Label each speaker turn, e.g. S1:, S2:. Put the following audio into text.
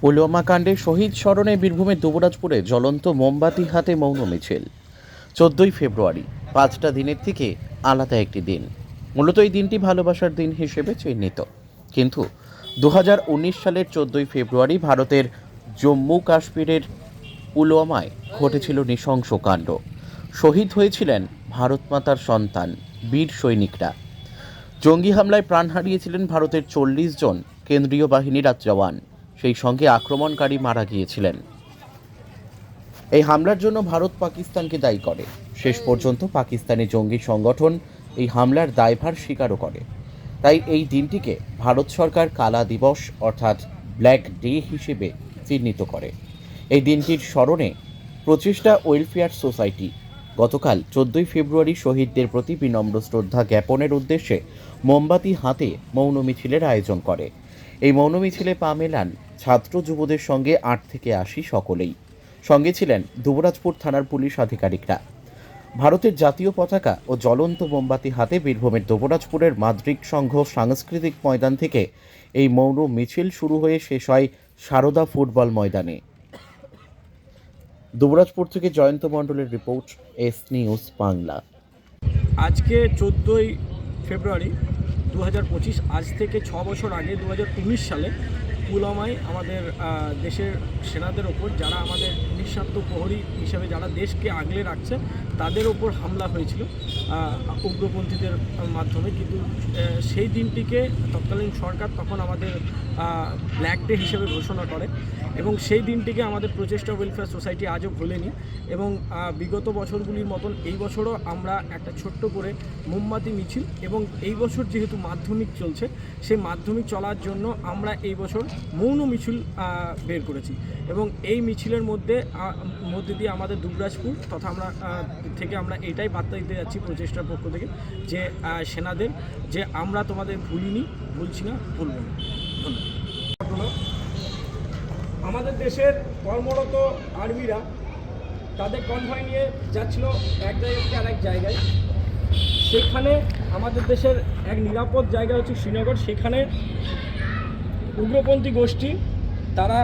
S1: পুলওয়ামা কাণ্ডে শহীদ স্মরণে বীরভূমের দুবরাজপুরে জ্বলন্ত মোমবাতি হাতে মৌন মিছিল। চোদ্দই ফেব্রুয়ারি, পাঁচটা দিনের থেকে আলাদা একটি দিন। মূলত এই দিনটি ভালোবাসার দিন হিসেবে চিহ্নিত। কিন্তু দু হাজার উনিশ সালের চোদ্দই ফেব্রুয়ারি ভারতের জম্মু কাশ্মীরের পুলওয়ামায় ঘটেছিল নৃশংস কাণ্ড। শহীদ হয়েছিলেন ভারত মাতার সন্তান, বীর সৈনিকরা। জঙ্গি হামলায় প্রাণ হারিয়েছিলেন ভারতের চল্লিশ জন কেন্দ্রীয় বাহিনীর জওয়ান। সেই সঙ্গে আক্রমণকারী মারা গিয়েছিলেন। এই হামলার জন্য ভারত পাকিস্তানকে দায়ী করে। শেষ পর্যন্ত পাকিস্তানি জঙ্গি সংগঠন এই হামলার দায়ভার স্বীকারও করে। তাই এই দিনটিকে ভারত সরকার কালা দিবস অর্থাৎ ব্ল্যাক ডে হিসেবে চিহ্নিত করে। এই দিনটির স্মরণে প্রচেষ্টা ওয়েলফেয়ার সোসাইটি গতকাল চোদ্দই ফেব্রুয়ারি শহীদদের প্রতি বিনম্র শ্রদ্ধা জ্ঞাপনের উদ্দেশ্যে মোমবাতি হাতে মৌন মিছিলের আয়োজন করে। এই মৌন মিছিলে পা মেলান ছাত্র যুবদের সঙ্গে আট থেকে আশি সকলেই। সঙ্গে ছিলেন দুবরাজপুর থানার পুলিশ আধিকারিকরা। ভারতের জাতীয় পতাকা ও জ্বলন্ত মোমবাতি হাতে বীরভূমের দুবরাজপুরের মাদ্রিক সংঘ সাংস্কৃতিক ময়দান থেকে এই মৌন মিছিল শুরু হয়ে শেষ হয় সারদা ফুটবল ময়দানে। দুবরাজপুর থেকে জয়ন্ত মণ্ডলের রিপোর্ট, এস নিউজ বাংলা।
S2: আজকে চোদ্দোই ফেব্রুয়ারি দু আজ থেকে ছ বছর আগে দু সালে পুলওয়ামায় আমাদের দেশের সেনাদের ওপর যারা আমাদের নিঃস্বার্থ প্রহরী হিসাবে যারা দেশকে আগলে রাখছে, তাদের ওপর হামলা হয়েছিল উগ্রপন্থীদের মাধ্যমে। কিন্তু সেই দিনটিকে তৎকালীন সরকার তখন আমাদের ব্ল্যাক ডে হিসেবে ঘোষণা করে এবং সেই দিনটিকে আমাদের প্রচেষ্টা ওয়েলফেয়ার সোসাইটি আজও ভোলেনি এবং বিগত বছরগুলির মতন এই বছরও আমরা একটা ছোট্ট করে মোমবাতি মিছিল এবং এই বছর যেহেতু মাধ্যমিক চলছে, সেই মাধ্যমিক চলার জন্য আমরা এই বছর মৌন মিছিল বের করেছি। এবং এই মিছিলের মধ্যে মধ্যে দিয়ে আমাদের দুবরাজপুর তথা আমরা থেকে আমরা এটাই বার্তা দিতে যাচ্ছি প্রচেষ্টার পক্ষ থেকে যে সেনাদের, যে আমরা তোমাদের ভুলিনি, ভুলছি না, ভুলব না। আমাদের দেশের কর্মরত আর্মিরা তাদের কনভয় নিয়ে যাচ্ছিল এক জায়গা থেকে আরেক জায়গায়। সেখানে আমাদের দেশের এক নিরাপদ জায়গা হচ্ছে শ্রীনগর। সেখানে উগ্রপন্থী গোষ্ঠী তারা